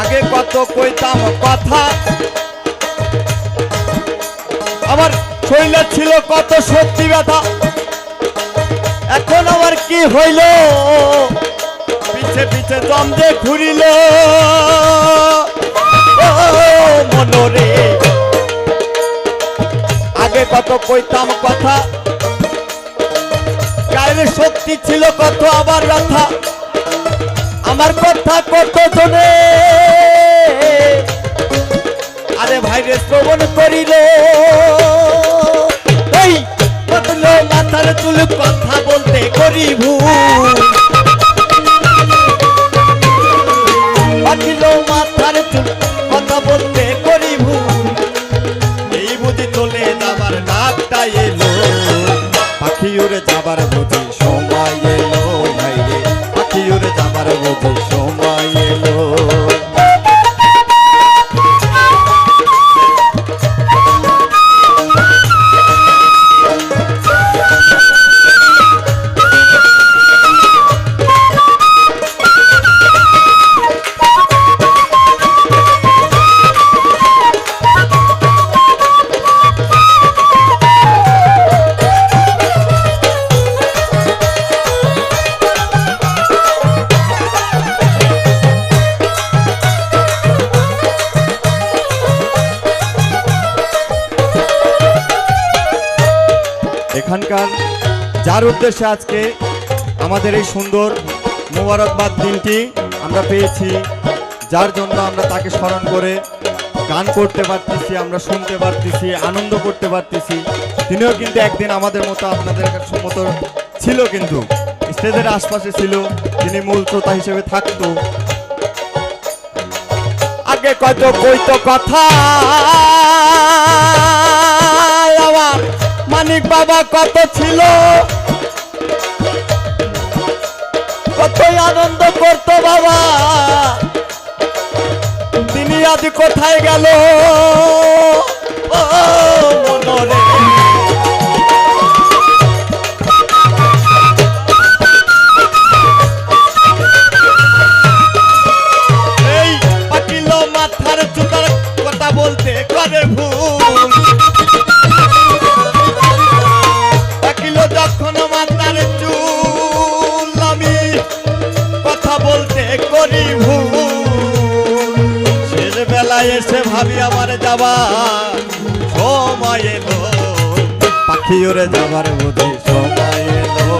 আগে কত কইতাম কথা? আমার শৈলে ছিল কত সত্যি ব্যথা। এখন আমার কি হইল? পিছে পিছে জমজে ঘুরিল। মনরে। আগে কত কইতাম কথা। গায়ের শক্তি ছিল কত আবার ব্যথা। আমার কথা কত জনে আরে ভাই, রে, শ্রবণ করিল। মাথার চুল কথা বলতে করি ভুল এখানকার, যার উদ্দেশ্যে আজকে আমাদের এই সুন্দর মোবারকবাদ দিনটি আমরা পেয়েছি, যার জন্য আমরা তাকে স্মরণ করে গান করতে পারতেছি, আমরা শুনতে পারতেছি, আনন্দ করতে পারতেছি। তিনিও কিন্তু একদিন আমাদের মতো আপনাদের মতো ছিল কিন্তু, স্টেজের আশপাশে ছিল, তিনি মূল শ্রোতা হিসেবে থাকতো। আগে কত কইতো কথা মানিক বাবা কত ছিল? কতই আনন্দ করতো বাবা। তিনি আজ কোথায় গেল? মাথার চুতার কথা বলতে করে ভুল এসে ভাবি আমার যাবা সময় এলো। পাখি উড়ে যাবার বুঝি সময় এলো।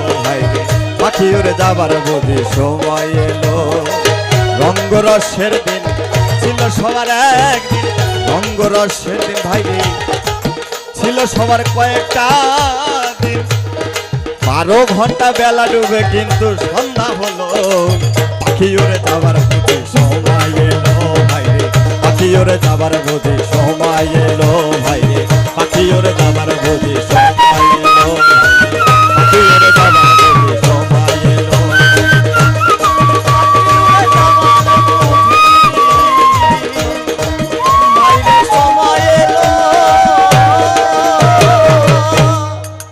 পাখি উড়ে যাবার বুঝি সময় এলো। রঙ্গরসের দিন ছিল সবার একদিন। রঙ্গরসের দিন ভাই। ছিল সবার কয়েকটা দিন। বারো ঘণ্টা বেলা ডুবে কিন্তু সন্ধ্যা হলো। পাখি উড়ে যাবার বুঝি সময় এলো। ভাই রে। পাখি যাবার বুঝি